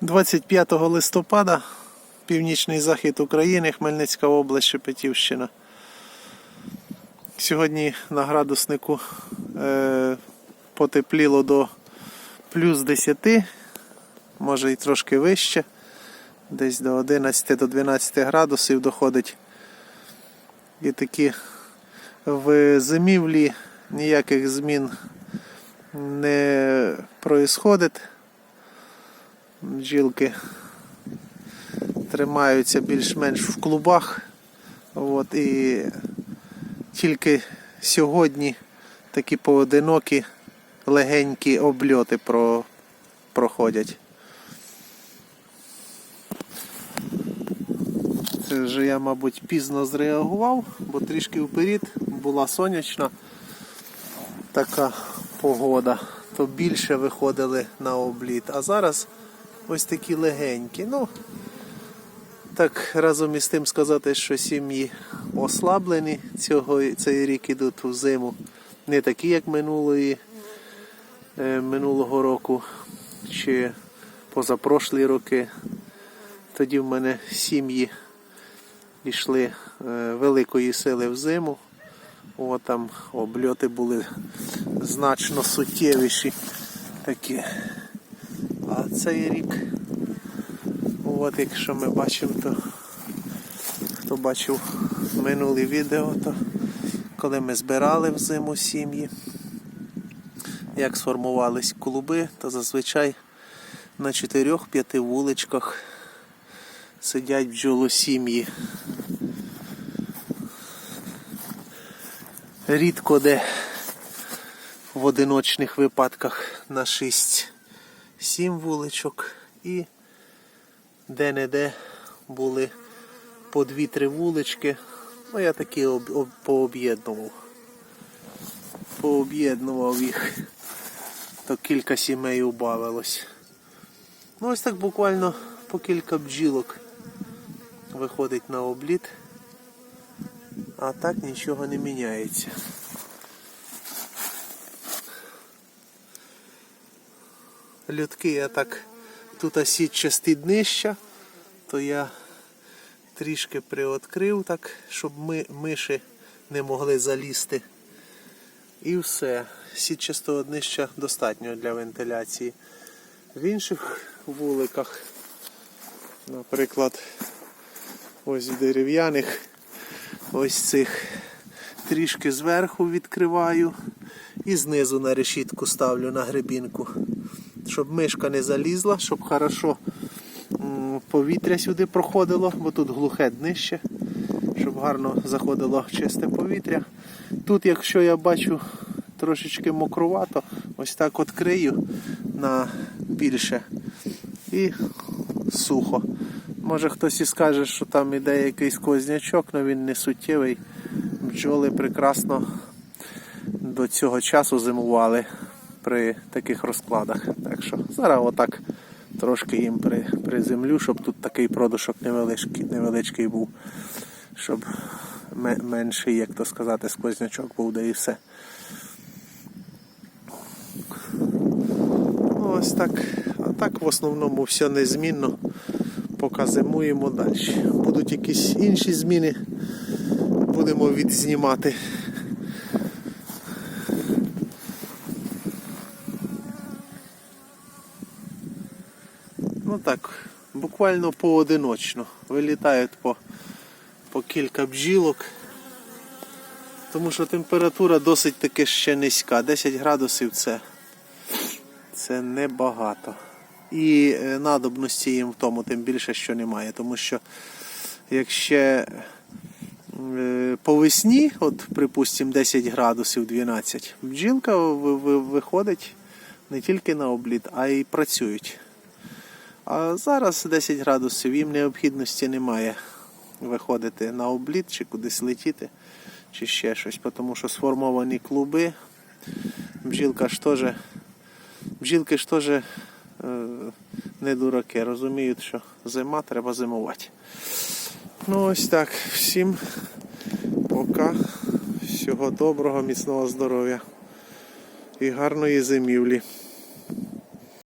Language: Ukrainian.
25 листопада, північний захід України, Хмельницька область, Шепетівщина. Сьогодні на градуснику е, потепліло до плюс 10, може і трошки вище, десь до 11 до 12 градусів доходить. І такі в зимівлі ніяких змін не происходить. Бджілки тримаються більш-менш в клубах. От, і тільки сьогодні такі поодинокі легенькі обльоти про, проходять. Це вже я, мабуть, пізно зреагував, бо трішки вперед була сонячна така погода, то більше виходили на обліт. А зараз ось такі легенькі. Ну, так разом із тим сказати, що сім'ї ослаблені цього, цей рік ідуть у зиму. Не такі, як минулої, е, минулого року чи позапрошлі роки. Тоді в мене сім'ї йшли е, великої сили в зиму. О, там обльоти були значно суттєвіші такі. Цей рік, от якщо ми бачимо, то хто бачив минулі відео, то коли ми збирали в зиму сім'ї, як сформувались клуби, то зазвичай на 4-5 вуличках сидять бджолосім'ї. Рідко де в одиночних випадках на 6-7 вуличок і де-не-де були по 2-3 вулички. Ну я такі об, об, пооб'єднував. Пооб'єднував їх, то кілька сімей убавилось. Ну ось так буквально по кілька бджілок виходить на обліт, а так нічого не міняється. Людки я так тут сітчасті днища, то я трішки приоткрив так, щоб ми, миші не могли залізти. І все. Сітчастого днища достатньо для вентиляції. В інших вуликах, наприклад, ось в дерев'яних, ось цих трішки зверху відкриваю і знизу на решітку ставлю на гребінку, щоб мишка не залізла, щоб хорошо повітря сюди проходило, бо тут глухе днище, щоб гарно заходило чисте повітря. Тут, якщо я бачу трошечки мокрувато, ось так от крию на більше і сухо. Може хтось і скаже, що там іде якийсь кознячок, але він не суттєвий. Бджоли прекрасно до цього часу зимували при таких розкладах. Так що зараз отак трошки їм при, приземлю, щоб тут такий продушок невеличкий, невеличкий був, щоб менший, як то сказати, сквознячок був, да і все. Ну, Ось так. А так в основному все незмінно. Поки зимуємо далі. Будуть якісь інші зміни, будемо відзнімати. Ну так, буквально поодиночно. Вилітають по, по кілька бджілок. Тому що температура досить таки ще низька. 10 градусів це, це небагато. І е, надобності їм в тому, тим більше, що немає. Тому що якщо е, по весні, от припустимо 10 градусів 12, бджілка ви- ви- виходить не тільки на обліт, а й працюють. А зараз 10 градусів, їм необхідності немає виходити на обліт чи кудись летіти, чи ще щось, тому що сформовані клуби. Бджілка ж теж, бджілки ж теж е, не дураки, розуміють, що зима треба зимувати. Ну ось так. Всім пока. Всього доброго, міцного здоров'я і гарної зимівлі.